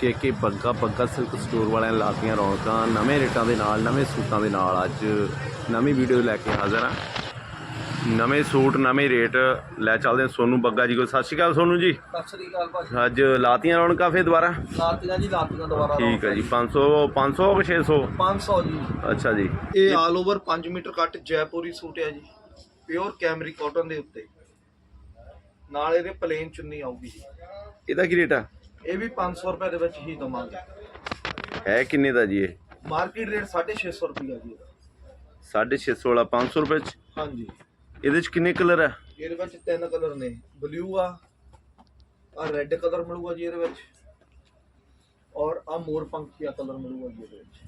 K K Bagga Bagga silk store ਵਾਲਿਆਂ ਨੇ ਲਾਤੀਆਂ ਰੌਣਕਾਂ ਨਵੇਂ ਰੇਟਾਂ ਦੇ ਨਾਲ ਨਵੇਂ ਸੂਟਾਂ ਦੇ ਨਾਲ। ਅੱਜ ਨਵੀਂ ਵੀਡੀਓ ਲੈ ਕੇ ਹਾਜ਼ਰ ਹਾਂ। ਨਵੇਂ ਸੂਟ ਨਵੇਂ ਰੇਟ ਲੈ ਚੱਲਦੇ ਹਾਂ ਸੋਨੂ ਬੱਗਾ ਜੀ ਕੋਲ। ਸਤਿ ਸ਼੍ਰੀ ਅਕਾਲ ਸੋਨੂ ਜੀ। ਸਤਿ ਸ੍ਰੀ ਅਕਾਲ ਭਾਜੀ। ਅੱਜ ਲਾਤੀਆਂ ਰੌਣਕਾਂ ਫੇਰ ਦੁਬਾਰਾ? ਲਾਤੀਆਂ ਜੀ ਲਾਤੀਆਂ ਦੁਬਾਰਾ ਠੀਕ ਹੈ ਜੀ। 500 500 ਕਿ 600 500 ਜੀ। ਅੱਛਾ ਜੀ। ਇਹ ਆਲ ਓਵਰ 5 ਮੀਟਰ ਕੱਟ ਜੈਪੁਰੀ ਸੂਟ ਹੈ ਜੀ। ਪਿਓਰ ਕੈਮਰੀ ਕਾਟਨ ਦੇ ਉੱਤੇ। ਨਾਲ ਇਹਦੇ ਪਲੇਨ ਚੁੰਨੀ ਆਊਗੀ ਜੀ। ਇਹਦਾ ਕੀ ਰੇਟ ਆ? ਇਹ ਵੀ 500 ਰੁਪਏ ਦੇ ਵਿੱਚ ਹੀ ਦਵਾਂਗੇ। ਹੈ ਕਿੰਨੇ ਦਾ ਜੀ ਇਹ? ਮਾਰਕੀਟ ਰੇਟ 650 ਰੁਪਏ ਜੀ ਇਹਦਾ। 650 ਵਾਲਾ 500 ਰੁਪਏ ਚ? ਹਾਂਜੀ। ਇਹਦੇ ਚ ਕਿੰਨੇ ਕਲਰ ਆ? ਇਹਦੇ ਵਿੱਚ ਤਿੰਨ ਕਲਰ ਨੇ। ਬਲੂ ਆ ਆ ਰੈੱਡ ਕਲਰ ਮਿਲੂਗਾ ਜੀ ਇਹਦੇ ਵਿੱਚ ਔਰ ਆ ਮੋਰ ਪੰਖੀਆ ਕਲਰ ਮਿਲੂਗਾ ਜੀ ਇਹਦੇ ਵਿੱਚ।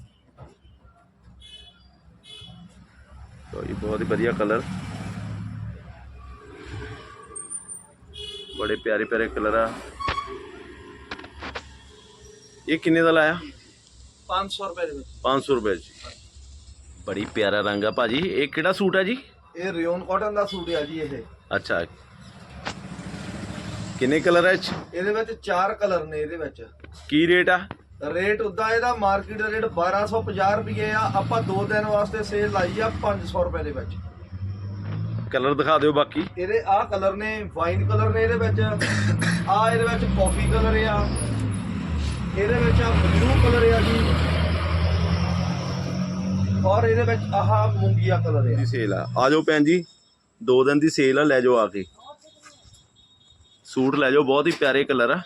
ਤੋ ਇਹ ਬਹੁਤ ਹੀ ਵਧੀਆ ਕਲਰ। ਬੜੇ ਪਿਆਰੇ ਪਿਆਰੇ ਕਲਰ ਆ। ਇਹ ਕਿੰਨੇ ਦਾ ਲਾਇਆ? 500 ਰੁਪਏ ਦੇ ਵਿੱਚ। 500 ਰੁਪਏ ਚ ਬੜੀ ਪਿਆਰਾ ਰੰਗ ਆ ਭਾਜੀ। ਇਹ ਕਿਹੜਾ ਸੂਟ ਆ ਜੀ? ਇਹ ਰਿਓਨ ਕਾਟਨ ਦਾ ਸੂਟ ਹੈ ਜੀ ਇਹ। ਅੱਛਾ। ਕਿੰਨੇ ਕਲਰ ਹੈ 'ਚ? ਇਹਦੇ ਵਿੱਚ ਚਾਰ ਕਲਰ ਨੇ ਇਹਦੇ ਵਿੱਚ। ਕੀ ਰੇਟ ਆ? ਰੇਟ ਉਦਾਂ ਇਹਦਾ ਮਾਰਕੀਟ ਦਾ ਰੇਟ 1250 ਰੁਪਏ ਆ। ਆਪਾਂ ਦੋ ਦਿਨ ਵਾਸਤੇ ਸੇਲ ਲਾਈ ਆ 500 ਰੁਪਏ ਦੇ ਵਿੱਚ। ਕਲਰ ਦਿਖਾ ਦਿਓ ਬਾਕੀ। ਇਹਦੇ ਆਹ ਕਲਰ ਨੇ ਵਾਈਨ ਕਲਰ ਨੇ ਇਹਦੇ ਵਿੱਚ। ਆ ਇਹਦੇ ਵਿੱਚ ਕਾਫੀ ਕਲਰ ਆ। ਇਹਦੇ ਵਿੱਚ ਆ ਬਲੂ ਕਲਰ ਆ ਜੀ। ਔਰ ਇਹਦੇ ਵਿੱਚ ਆਹ ਮੂੰਗੀਆ ਕਲਰ ਆ। ਦੀ ਸੇਲ ਆ। ਆ ਜਾਓ ਭੈਣ ਜੀ, ਦੋ ਦਿਨ ਦੀ ਸੇਲ ਆ, ਲੈ ਜਾਓ ਆ ਕੇ। ਸੂਟ ਲੈ ਜਾਓ, ਬਹੁਤ ਹੀ ਪਿਆਰੇ ਕਲਰ ਆ।